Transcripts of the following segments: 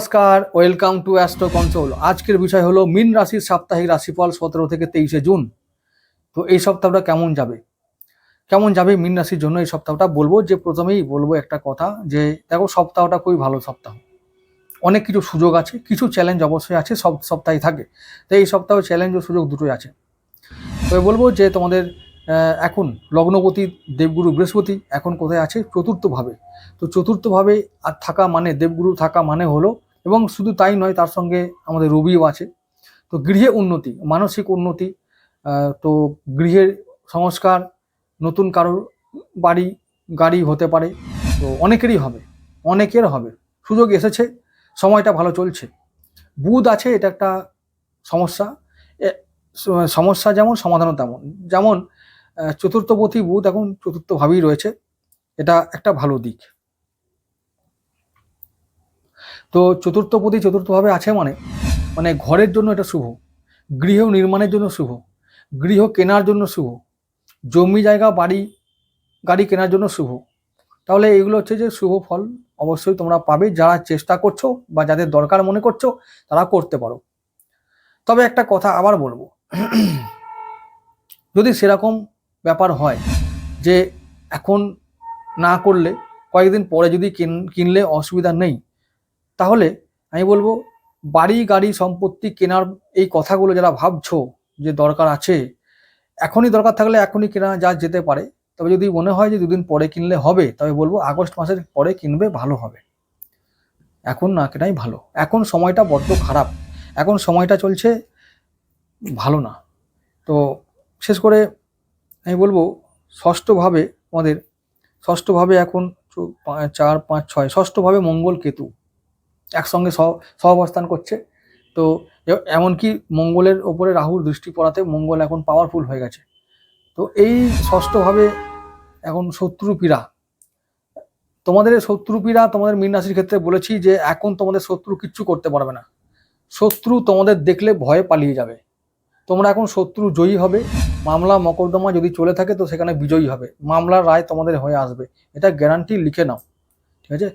নমস্কার welcome to astro console আজকের বিষয় হলো মিন রাশির সাপ্তাহিক রাশিফল সতেরো থেকে তেইশে জুন। তো এই সপ্তাহটা কেমন যাবে? কেমন যাবে মিন রাশির জন্য এই সপ্তাহটা? বলব যে প্রথমেই বলব একটা কথা যে, দেখো সপ্তাহটা খুবই ভালো সপ্তাহ। অনেক কিছু সুযোগ আছে, কিছু চ্যালেঞ্জ অবশ্যই আছে, সব সপ্তাহে থাকে। তো এই সপ্তাহে চ্যালেঞ্জ ও সুযোগ দুটোই আছে। তবে বলব যে তোমাদের এখন লগ্নপতি দেবগুরু বৃহস্পতি এখন কোথায় আছে? চতুর্থভাবে। তো চতুর্থভাবে আর থাকা মানে দেবগুরু থাকা মানে হলো এবং শুধু তাই নয় তার সঙ্গে আমাদের রবিও আছে। তো গৃহে উন্নতি মানসিক উন্নতি তো গৃহের সংস্কার নতুন কারোর বাড়ি গাড়ি হতে পারে তো অনেকেরই হবে অনেকের হবে। সুযোগ এসেছে সময়টা ভালো চলছে। বুধ আছে এটা একটা সমস্যা। সমস্যা যেমন সমাধানও তেমন। যেমন আহ, চতুর্থপতি বুধ এখন চতুর্থভাবেই রয়েছে। এটা একটা ভালো দিক। তো চতুর্থপতি চতুর্থভাবে আছে মানে মানে ঘরের জন্য এটা শুভ, গৃহ নির্মাণের জন্য শুভ, গৃহ কেনার জন্য শুভ, জমি জায়গা, বাড়ি, গাড়ি কেনার জন্য শুভ। তাহলে এগুলো হচ্ছে যে শুভ ফল অবশ্যই তোমরা পাবে, যারা চেষ্টা করছ বা যাদের দরকার মনে করছ তারা করতে পারো। তবে একটা কথা আবার বলব, যদি সেরকম ব্যাপার হয় যে এখন না করলে, কয়েকদিন পরে যদি কিন- কিনলে অসুবিধা নেই তাহলে আমি বলব, বাড়ি গাড়ি সম্পত্তি কেনার এই কথাগুলো যারা ভাবছ যে দরকার আছে, এখনই দরকার থাকলে এখনই কেনা যা যেতে পারে। তবে যদি মনে হয় যে দুদিন পরে কিনলে হবে, তবে বলব আগস্ট মাসের পরে কিনবে, ভালো হবে। এখন না কেনাই ভালো। এখন সময়টা বড্ড খারাপ। এখন সময়টা চলছে ভালো না। তো শেষ করে আমি বলব, ষষ্ঠভাবে আমাদের ষষ্ঠভাবে এখন চার, পাঁচ, ছয়, ষষ্ঠভাবে মঙ্গল কেতু। একসঙ্গে সহ, সহাবস্থান করছে। তো এমনকি মঙ্গলের ওপরে রাহুর দৃষ্টি পড়াতে মঙ্গল এখন পাওয়ারফুল হয়ে গেছে। তো এই ষষ্ঠভাবে এখন শত্রুপীড়া। তোমাদের শত্রুপীড়া তোমাদের মীন রাশির ক্ষেত্রে বলেছি যে এখন তোমাদের শত্রু কিচ্ছু করতে পারবে না। শত্রু তোমাদের দেখলে ভয়ে পালিয়ে যাবে। তোমরা এখন শত্রু জয়ী হবে। মামলা, মকদ্দমা যদি চলে থাকে তো সেখানে বিজয়ী হবে। মামলার রায় তোমাদের হয়ে আসবে। এটা গ্যারান্টি লিখে নাও। ঠিক আছে?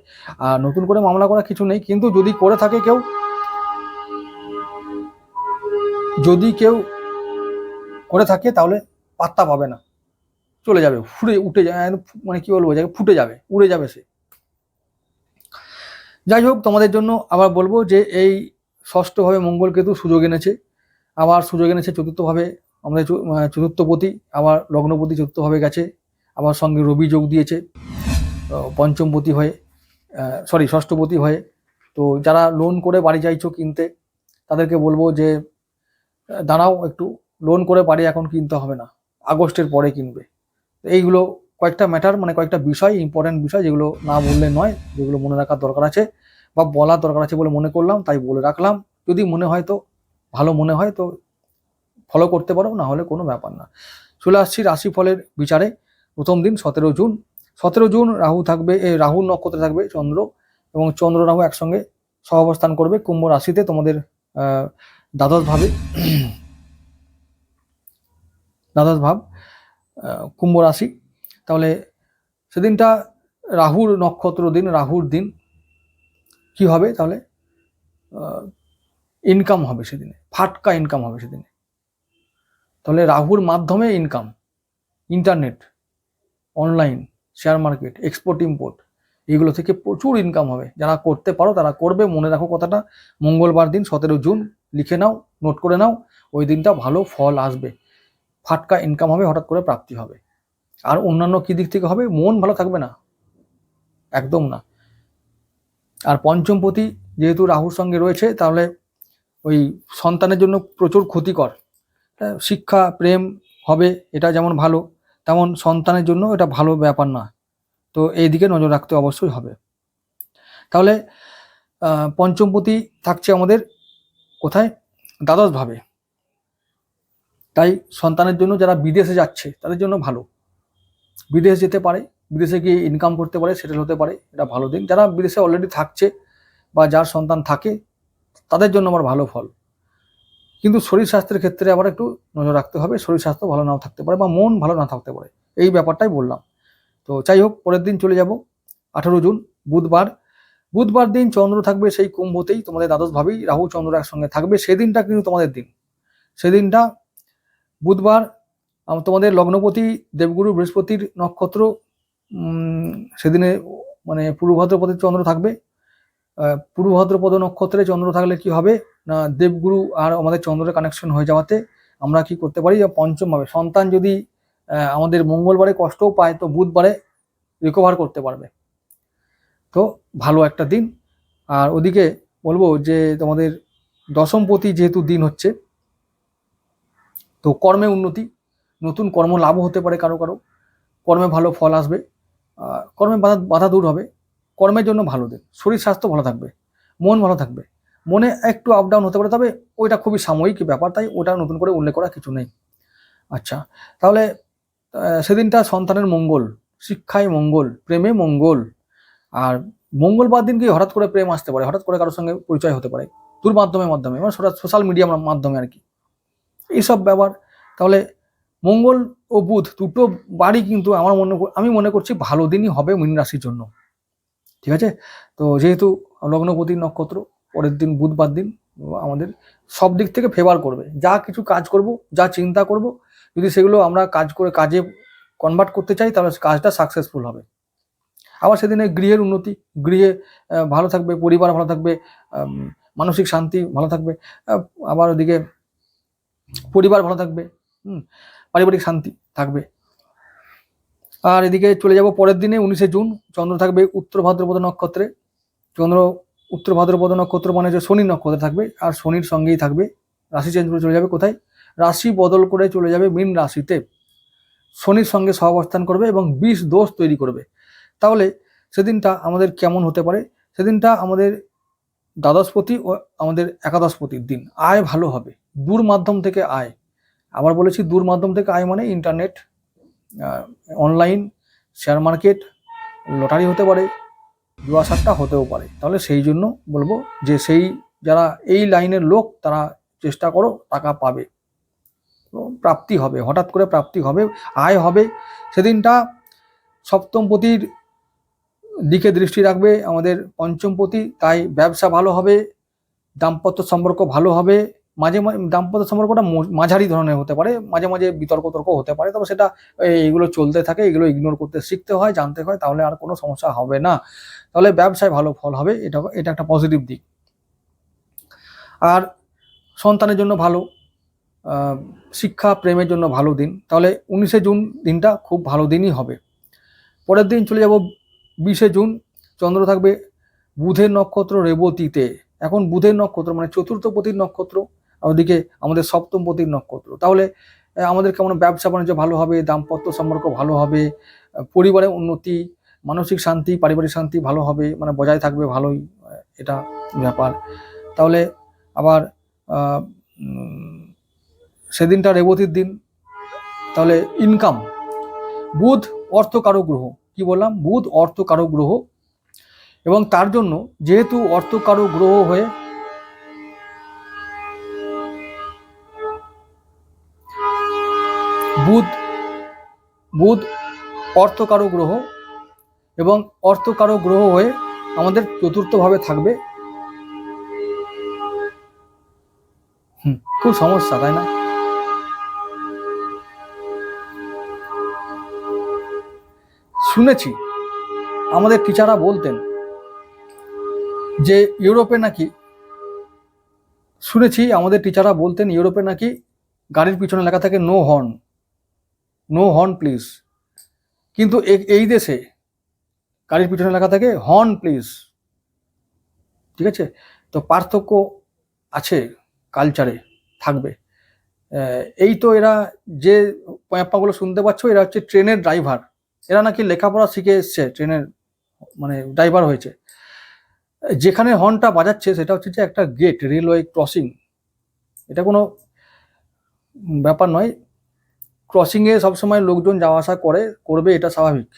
আর নতুন করে মামলা করা কিছু নেই, কিন্তু যদি করে থাকে কেউ, যদি কেউ করে থাকে তাহলে পাত্তা পাবে না। চলে যাবে, ফুটে, উঠে যায় মানে কি বলব, যাকে ফুটে যাবে, উড়ে যাবে সে। যাই হোক, তোমাদের জন্য আবার বলব যে এই ষষ্ঠভাবে মঙ্গল কেতু সুযোগ এনেছে। আবার সুযোগ এনেছে চতুর্থভাবে আমাদের চতুর্থপতি, আবার লগ্নপতি চতুর্থভাবে গেছে, আবার সঙ্গে রবি যোগ দিয়েছে পঞ্চমপতি হয়ে সরি ষষ্ঠপতি হয়ে। তো যারা লোন করে বাড়ি চাইছো কিনতে, তাদেরকে বলব যে দাঁড়াও একটু। লোন করে বাড়ি এখন কিনতে হবে না। আগস্টের পরে কিনবে। এইগুলো কয়েকটা ম্যাটার মানে কয়েকটা বিষয় ইম্পর্টেন্ট বিষয়, যেগুলো না বললে নয়, যেগুলো মনে রাখার দরকার আছে, বা বলার দরকার আছে বলে মনে করলাম, তাই বলে রাখলাম। যদি মনে হয় তো, ভালো মনে হয় তো ফলো করতে পারো, না হলে কোনো ব্যাপার না। চলে আসছি রাশিফলের বিচারে। প্রথম দিন সতেরো জুন সতেরো জুন রাহু থাকবে রাহু নক্ষত্রে থাকবে চন্দ্র এবং চন্দ্র রাহু একসঙ্গে সহাবস্থান করবে কুম্ভ রাশিতে তোমাদের দ্বাদশ ভাবে। দ্বাদশ ভাব কুম্ভ রাশি। তাহলে সেদিনটা রাহুর নক্ষত্র দিন, রাহুর দিন কি হবে? তাহলে ইনকাম হবে সেদিনে, ফাটকা ইনকাম হবে সেদিনে। তাহলে রাহুর মাধ্যমে income internet online share market export import এগুলো থেকে প্রচুর ইনকাম হবে। যারা করতে পারো তারা করবে। মনে রাখো কথাটা, মঙ্গলবার দিন সতেরো জুন, লিখে নাও নোট করে নাও, ওই দিনটা ভালো ফল আসবে। ফাটকা ইনকাম হবে, হঠাৎ করে প্রাপ্তি হবে। আর অন্যান্য কী দিক থেকে হবে? মন ভালো থাকবে না। একদম না। আর পঞ্চমপতি যেহেতু রাহুর সঙ্গে রয়েছে, তাহলে ওই সন্তানের জন্য প্রচুর ক্ষতিকর। শিক্ষা, প্রেম হবে, এটা যেমন ভালো। তেমন সন্তানের জন্য এটা ভালো ব্যাপার না তো এই দিকে নজর রাখতে অবশ্যই হবে। তাহলে পঞ্চমপতি থাকছে আমাদের কোথায়? দ্বাদশ ভাবে। তাই সন্তানের জন্য যারা বিদেশে যাচ্ছে, তাদের জন্য ভালো। বিদেশ যেতে পারে, বিদেশে গিয়ে ইনকাম করতে পারে সেটেল হতে পারে, এটা ভালো দিন যারা বিদেশে অলরেডি থাকছে বা যার সন্তান থাকে, তাদের জন্য আমার ভালো ফল। কিন্তু শরীর স্বাস্থ্যের ক্ষেত্রে আবার একটু নজর রাখতে হবে, শরীর স্বাস্থ্য ভালো নাও থাকতে পারে বা মন ভালো না থাকতে পারে। এই ব্যাপারটাই বললাম। তো যাই হোক, পরের দিন চলে যাব, আঠারো জুন, বুধবার। বুধবার দিন চন্দ্র থাকবে সেই কুম্ভতেই, তোমাদের দ্বাদশ ভাবেই রাহু, চন্দ্র একসঙ্গে থাকবে, সেদিনটা কিন্তু তোমাদের দিন। সেদিনটা বুধবার তোমাদের লগ্নপতি দেবগুরু বৃহস্পতির নক্ষত্র সেদিনে মানে পূর্ব ভাদ্রপদের চন্দ্র থাকবে। পূর্ব ভাদ্রপদ নক্ষত্রে চন্দ্র থাকলে কি হবে? না, দেবগুরু আর আমাদের চন্দ্রের কানেকশন হয়ে যাওয়াতে আমরা কি করতে পারি? পঞ্চম ভাবে সন্তান যদি আমাদের মঙ্গলবারে কষ্টও পায়, তো বুধবারে রিকভার করতে পারবে। তো ভালো একটা দিন। আর ওদিকে বলব যে, তোমাদের দশমপতি যেহেতু দিন হচ্ছে, তো কর্মে উন্নতি। নতুন কর্ম লাভও হতে পারে কারও কারও। কর্মে ভালো ফল আসবে। কর্মে বাধা বাধা দূর হবে। কর্মের জন্য ভালো দিন। শরীর, স্বাস্থ্য ভালো থাকবে, মন ভালো থাকবে। মনে একটু আপ ডাউন হতে পারে, তবে ওইটা খুবই সাময়িক ব্যাপার, তাই ওটা নতুন করে উল্লেখ করা কিছু নেই। আচ্ছা তাহলে সেদিনটা সন্তানের মঙ্গল, শিক্ষায় মঙ্গল, প্রেমে মঙ্গল, আর মঙ্গলবার দিন কি হঠাৎ করে প্রেম আসতে পারে, হঠাৎ করে কারোর সঙ্গে পরিচয় হতে পারে দূর মাধ্যমের মাধ্যমে মানে সোশ্যাল মিডিয়ার মাধ্যমে আর কি। এইসব ব্যাপার, তাহলে মঙ্গল ও বুধ দুটো বাড়ি কিন্তু আমার মনে আমি মনে করছি ভালো দিনই হবে মীন রাশির জন্য। ঠিক আছে? তো যেহেতু লগ্নপতি নক্ষত্র, পরের দিন বুধবার দিন আমাদের সব দিক থেকে ফেভার করবে। যা কিছু কাজ করব, যা চিন্তা করব, যদি সেগুলো আমরা কাজ করে, কাজে কনভার্ট করতে চাই, তাহলে কাজটা সাকসেসফুল হবে। আবার সেদিনে গৃহের উন্নতি, গৃহে ভালো থাকবে, পরিবার ভালো থাকবে মানসিক শান্তি ভালো থাকবে আবার ওদিকে পরিবার ভালো থাকবে, হুম, পারিবারিক শান্তি থাকবে। আর এদিকে চলে যাব পরের দিনে, উনিশে জুন। চন্দ্র থাকবে উত্তর ভাদ্রপদ নক্ষত্রে। চন্দ্র উত্তর ভাদ্রপদ নক্ষত্র মানে যে শনি নক্ষত্রে থাকবে, আর শনির সঙ্গেই থাকবে রাশি চেঞ্জ করে চলে যাবে কোথায়? রাশি বদল করে চলে যাবে মীন রাশিতে। শনির সঙ্গে সহাবস্থান করবে এবং বিষ দোষ তৈরি করবে। তাহলে সেদিনটা আমাদের কেমন হতে পারে? সেদিনটা আমাদের দ্বাদশপতি ও আমাদের একাদশপতির দিন। আয় ভালো হবে। দূর মাধ্যম থেকে আয়। আবার বলেছি দূর মাধ্যম থেকে আয় মানে internet. Online share market lottery হতে পারে জুয়া সাট্টা হতেও পারে। তাহলে সেই জন্য বলব যে সেই যারা এই লাইনের লোক, তারা চেষ্টা করো টাকা পাবে। প্রাপ্তি হবে, হঠাৎ করে প্রাপ্তি হবে, আয় হবে। সেদিনটা সপ্তমপতির দিকে দৃষ্টি রাখবে আমাদের পঞ্চমপতি, তাই ব্যবসা ভালো হবে, দাম্পত্য সম্পর্ক ভালো হবে। মাঝে মাঝে দাম্পত্য সম্পর্কটা মাঝারি ধরনের হতে পারে, মাঝে মাঝে বিতর্ক তর্ক হতে পারে, তবে সেটা এইগুলো চলতে থাকে, এগুলো ইগনোর করতে শিখতে হয়, জানতে হয়, তাহলে আর কোনো সমস্যা হবে না। তাহলে ব্যবসায় ভালো ফল হবে, এটা এটা একটা পজিটিভ দিক। আর সন্তানের জন্য ভালো শিক্ষা, প্রেমের জন্য ভালো দিন, তাহলে উনিশে জুন দিনটা খুব ভালো দিনই হবে। পরের দিন চলে যাব বিশে জুন, চন্দ্র থাকবে বুধের নক্ষত্র, রেবতীতে। এখন বুধের নক্ষত্র মানে চতুর্থ পতির নক্ষত্র ওদিকে আমাদের সপ্তম পতির নক্ষত্র। তাহলে আমাদের কেমন ব্যবসা বাণিজ্য ভালো হবে, দাম্পত্য সম্পর্ক ভালো হবে পরিবারের উন্নতি, মানসিক শান্তি, পারিবারিক শান্তি ভালো হবে মানে বজায় থাকবে ভালোই এটা ব্যাপার। তাহলে আবার সেদিনটা রেবতীর দিন, তাহলে ইনকাম বুধ অর্থকারক গ্রহ, কি বললাম? বুধ অর্থকারক গ্রহ, এবং তার জন্য যেহেতু অর্থকারক গ্রহ হয়ে বুধ বুধ অর্থকারক গ্রহ এবং অর্থকারক গ্রহ হয়ে আমাদের চতুর্থভাবে থাকবে। খুব সমস্যা, তাই না? শুনেছি আমাদের টিচাররা বলতেন যে ইউরোপে নাকি, শুনেছি আমাদের টিচাররা বলতেন ইউরোপে নাকি গাড়ির পিছনে লেখা থাকে no horn. No horn, please. কিন্তু এই দেশে গাড়ির পিছনে লেখা থাকে, হর্ন, প্লিজ। ঠিক আছে? তো পার্থক্য আছে, কালচারে থাকবে। এই তো এরা যে প্যাপাগুলো শুনতে পাচ্ছ, এরা হচ্ছে ট্রেনের ড্রাইভার। এরা নাকি লেখাপড়া শিখে এসছে, ট্রেনের মানে ড্রাইভার হয়েছে। যেখানে হর্নটা বাজাচ্ছে, সেটা হচ্ছে যে একটা গেট রেলওয়ে ক্রসিং এটা কোনো ব্যাপার নয়। ক্রসিংয়ে সবসময় লোকজন যাওয়া আসা করে, করবে এটা স্বাভাবিক।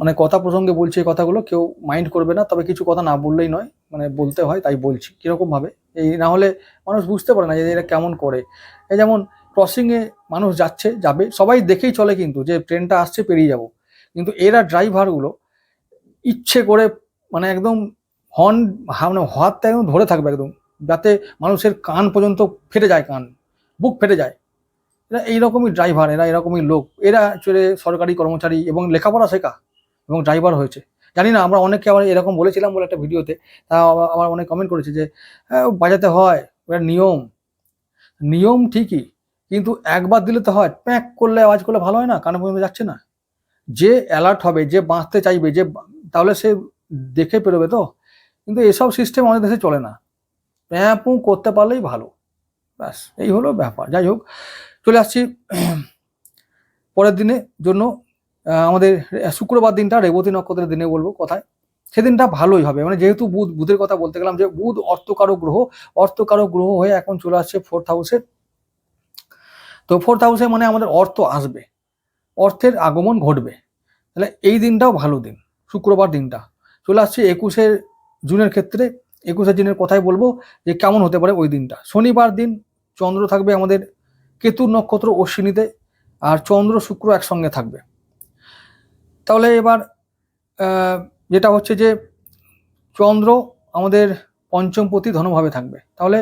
মানে কথা প্রসঙ্গে বলছি এই কথাগুলো, কেউ মাইন্ড করবে না, তবে কিছু কথা না বললেই নয় মানে বলতে হয় তাই বলছি কীরকম ভাবে এই না হলে মানুষ বুঝতে পারে না যে এরা কেমন করে। এই যেমন ক্রসিংয়ে মানুষ যাচ্ছে, যাবে, সবাই দেখেই চলে কিন্তু যে ট্রেনটা আসছে, পেরিয়ে যাব। কিন্তু এরা ড্রাইভারগুলো ইচ্ছে করে মানে একদম হর্ন মানে হাতটা একদম ধরে থাকবে একদম, যাতে মানুষের কান পর্যন্ত ফেটে যায় কান, বুক ফেটে যায়। এরা এইরকমই ড্রাইভার এরা এরকমই লোক। এরা চলে সরকারি কর্মচারী এবং লেখাপড়া শেখা এবং ড্রাইভার হয়েছে। জানি না, আমরা অনেককে আবার এরকম বলেছিলাম বলে একটা ভিডিওতে, তা আবার অনেক কমেন্ট করেছে যে বাজাতে হয় ওটা নিয়ম। নিয়ম ঠিকই, কিন্তু একবার দিলে তো হয়, প্যাক করলে, আওয়াজ করলে ভালো হয় না, কানে পর্যন্ত যাচ্ছে না। যে অ্যালার্ট হবে, যে বাঁচতে চাইবে, যে তাহলে সে দেখে পেরোবে তো। কিন্তু এসব সিস্টেম আমাদের দেশে চলে না। প্যাঁপু করতে পারলেই ভালো। ব্যাস, এই হলো ব্যাপার। যাই হোক চলে আসছি, পরের দিনের জন্য আমাদের শুক্রবার দিনটা, রেবতী নক্ষত্রের দিনে বলব কথায়। সেদিনটা ভালোই হবে। মানে যেহেতু বুধ, বুধের কথা বলতে গেলাম যে বুধ অর্থকারক গ্রহ অর্থকারক গ্রহ হয়ে এখন চলে আসছে ফোর্থ হাউসে তো ফোর্থ হাউসে মানে আমাদের অর্থ আসবে। অর্থের আগমন ঘটবে। তাহলে এই দিনটাও ভালো দিন, শুক্রবার দিনটা। চলে আসছে একুশে জুনের ক্ষেত্রে। একুশে জুনের কথাই বলব যে কেমন হতে পারে ওই দিনটা। শনিবার দিন চন্দ্র থাকবে আমাদের কেতুর নক্ষত্র অশ্বিনীতে আর চন্দ্র শুক্র একসঙ্গে থাকবে। তাহলে এবার যেটা হচ্ছে যে চন্দ্র আমাদের পঞ্চমপতি ধনভাবে থাকবে। তাহলে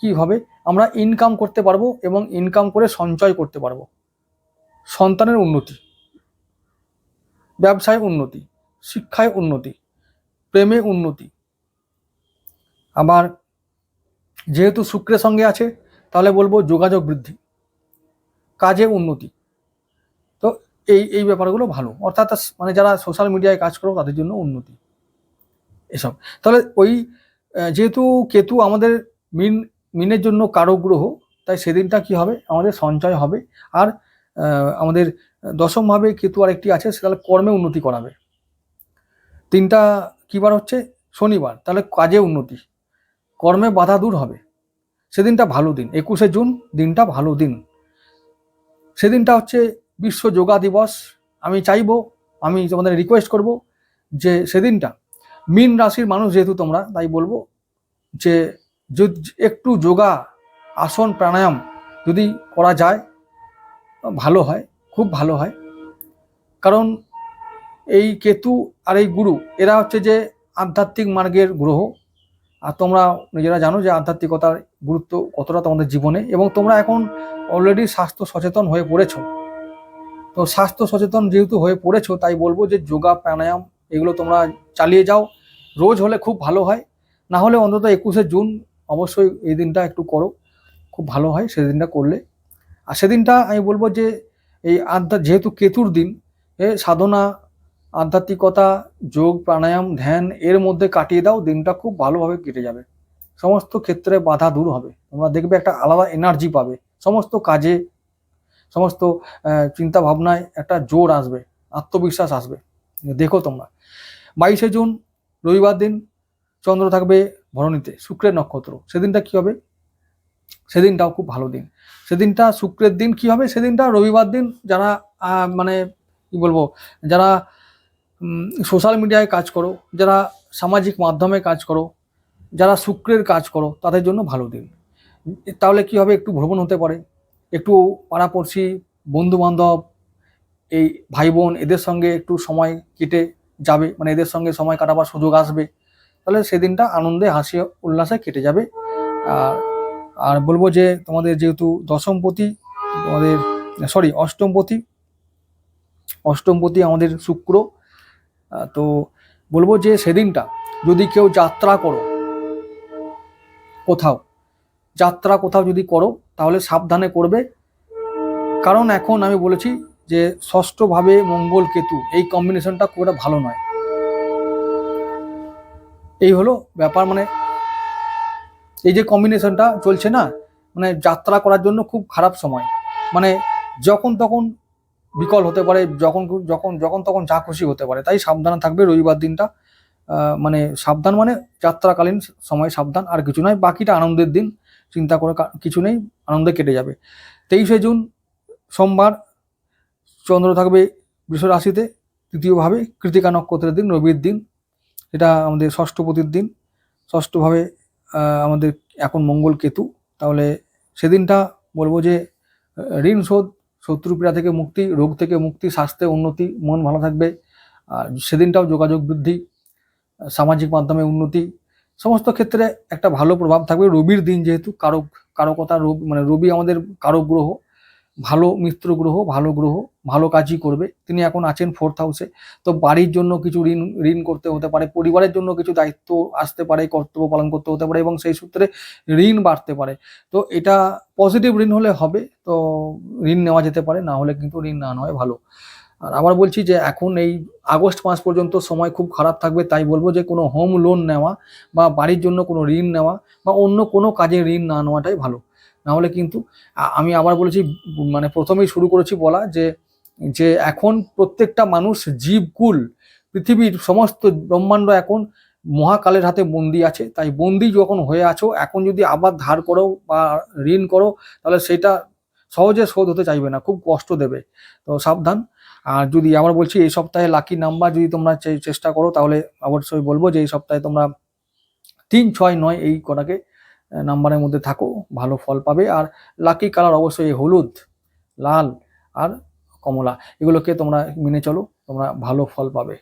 কি হবে? আমরা ইনকাম করতে পারব এবং ইনকাম করে সঞ্চয় করতে পারব। সন্তানের উন্নতি, ব্যবসায় উন্নতি, শিক্ষায় উন্নতি, প্রেমে উন্নতি। আবার যেহেতু শুক্রের সঙ্গে আছে, তাহলে বলব যোগাযোগ বৃদ্ধি। কাজে উন্নতি। তো এই এই ব্যাপারগুলো ভালো। অর্থাৎ মানে যারা সোশ্যাল মিডিয়ায় কাজ করো, তাদের জন্য উন্নতি। এসব। তাহলে ওই যেহেতু কেতু আমাদের মিন, মিনের জন্য কারক গ্রহ তাই সেদিনটা কি হবে? আমাদের সঞ্চয় হবে। আর আমাদের দশমভাবে কেতু আর একটি আছে সেটা কর্মে উন্নতি করাবে। তিনটা কিবার হচ্ছে? শনিবার। তাহলে কাজে উন্নতি। কর্মে বাধা দূর হবে। সেদিনটা ভালো দিন। একুশে জুন দিনটা ভালো দিন। সেদিনটা হচ্ছে বিশ্ব যোগা দিবস। আমি চাইব, আমি তোমাদের রিকোয়েস্ট করব যে সেদিনটা মিন রাশির মানুষ যেহেতু তোমরা, তাই বলব যে একটু যোগা, আসন, প্রাণায়াম যদি করা যায়, ভালো হয়, খুব ভালো হয়। কারণ এই কেতু আর এই গুরু, এরা হচ্ছে যে আধ্যাত্মিক মার্গের গ্রহ। আর তোমরা নিজেরা জানো যে আধ্যাত্মিকতার গুরুত্ব কতটা তোমাদের জীবনে এবং তোমরা এখন অলরেডি স্বাস্থ্য সচেতন হয়ে পড়েছো। তো স্বাস্থ্য সচেতন যেহেতু হয়ে পড়েছো, তাই বলব যে যোগা, প্রাণায়াম এগুলো তোমরা চালিয়ে যাও। রোজ হলে খুব ভালো হয়। না হলে অন্তত একুশে জুন অবশ্যই এই দিনটা একটু করো। খুব ভালো হয় সেদিনটা করলে। আর সেদিনটা আমি বলব যে এই আধ্যা যেহেতু কেতুর দিন, এ সাধনা আধ্যাত্মিকতা, যোগ, প্রাণায়াম, ধ্যান, এর মধ্যে কাটিয়ে দাও, দিনটা খুব ভালোভাবে কেটে যাবে। সমস্ত ক্ষেত্রে বাধা দূর হবে। তোমরা দেখবে একটা আলাদা এনার্জি পাবে। সমস্ত কাজে, সমস্ত চিন্তা ভাবনায় একটা জোর আসবে, আত্মবিশ্বাস আসবে। দেখো তোমরা। বাইশে জুন, রবিবার দিন চন্দ্র থাকবে ভরণীতে, শুক্রের নক্ষত্র। সেদিনটা কি হবে? সেদিনটাও খুব ভালো দিন। সেদিনটা শুক্রের দিন কি হবে? সেদিনটা রবিবার দিন যারা মানে কি বলব, যারা সোশ্যাল মিডিয়ায় কাজ করো, যারা সামাজিক মাধ্যমে কাজ করো, যারা শুক্রের কাজ করো, তাদের জন্য ভালো দিন। তাহলে কি হবে? একটু ভ্রমণ হতে পারে। একটু পাড়াপড়শি বন্ধু বান্ধব এই ভাই বোন এদের সঙ্গে একটু সময় কেটে যাবে মানে এদের সঙ্গে সময় কাটাবার সুযোগ আসবে। তাহলে সেদিনটা আনন্দে, হাসি, উল্লাসে কেটে যাবে। আর আর বলব যে, তোমাদের যেহেতু দশমপতি তোমাদের সরি অষ্টমপতি অষ্টমপতি আমাদের শুক্র তো বলব যে সেদিনটা যদি কেউ যাত্রা করো, কোথাও, যাত্রা কোথাও যদি করো, তাহলে সাবধানে করবে। কারণ এখন আমি বলেছি যে ষষ্ঠভাবে মঙ্গল কেতু, এই কম্বিনেশনটা খুব একটা ভালো নয়। এই হলো ব্যাপার মানে এই যে কম্বিনেশনটা চলছে না মানে যাত্রা করার জন্য খুব খারাপ সময়। মানে যখন তখন বিকল হতে পারে, যখন যখন যখন তখন যা খুশি হতে পারে। তাই সাবধানে থাকবে রবিবার দিনটা। মানে সাবধান মানে যাত্রাকালীন সময় সাবধান, আর কিছু নয়, বাকিটা আনন্দের দিন। চিন্তা করে কিছু নেই, আনন্দে কেটে যাবে। তেইশে জুন, সোমবার, চন্দ্র থাকবে বৃষ রাশিতে। তৃতীয়ভাবে কৃতিকা নক্ষত্রের দিন, রবির দিন। এটা আমাদের ষষ্ঠপতির দিন। ষষ্ঠভাবে আমাদের এখন মঙ্গল কেতু। তাহলে সেদিনটা বলব যে, ঋণ শোধ শত্রুপীড়া থেকে মুক্তি, রোগ থেকে মুক্তি, স্বাস্থ্যে উন্নতি, মন ভালো থাকবে, আর সেদিনটাও যোগাযোগ বৃদ্ধি, সামাজিক মাধ্যমে উন্নতি, সমস্ত ক্ষেত্রে একটা ভালো প্রভাব থাকবে। রবির দিন যেহেতু কারক কারকতা রবি মানে রবি আমাদের কারক গ্রহ ভালো মিত্র গ্রহ, ভালো গ্রহ, ভালো কাজই করবে। তিনি এখন আছেন ফোর্থ হাউসে তো বাড়ির জন্য কিছু ঋণ ঋণ করতে হতে পারে, পরিবারের জন্য কিছু দায়িত্ব আসতে পারে, কর্তব্য পালন করতে হতে পারে এবং সেই সূত্রে ঋণ বাড়তে পারে। তো এটা পজিটিভ ঋণ হলে হবে, তো ঋণ নেওয়া যেতে পারে, না হলে কিন্তু ঋণ না নেওয়াই ভালো। আর আবার বলছি যে এখন এই আগস্ট মাস পর্যন্ত সময় খুব খারাপ থাকবে, তাই বলব যে কোনো হোম লোন নেওয়া বা বাড়ির জন্য কোনো ঋণ নেওয়া বা অন্য কোনো কাজে ঋণ না নেওয়াটাই ভালো। না হলে কিন্তু আমি আবার বলেছি মানে প্রথমেই শুরু করেছি বলা যে যে এখন প্রত্যেকটা মানুষ জীবকুল। পৃথিবীর সমস্ত ব্রহ্মাণ্ড এখন মহাকালের হাতে বন্দি আছে। তাই বন্দি যখন হয়ে আছো, এখন যদি আবার ধার করো বা ঋণ করো, তাহলে সেটা সহজে শোধ হতে চাইবে না, খুব কষ্ট দেবে। তো সাবধান। আর যদি আবার বলছি, এই সপ্তাহে লাকি নাম্বার যদি তোমরা চেষ্টা করো, তাহলে অবশ্যই বলব যে, এই সপ্তাহে তোমরা তিন ছয় নয় এই কটাকে নাম্বারের মধ্যে থাকো, ভালো ফল পাবে। আর লাকি কালার অবশ্যই হলুদ, লাল আর কমলা, এগুলোকে তোমরা মেনে চলো, তোমরা ভালো ফল পাবে।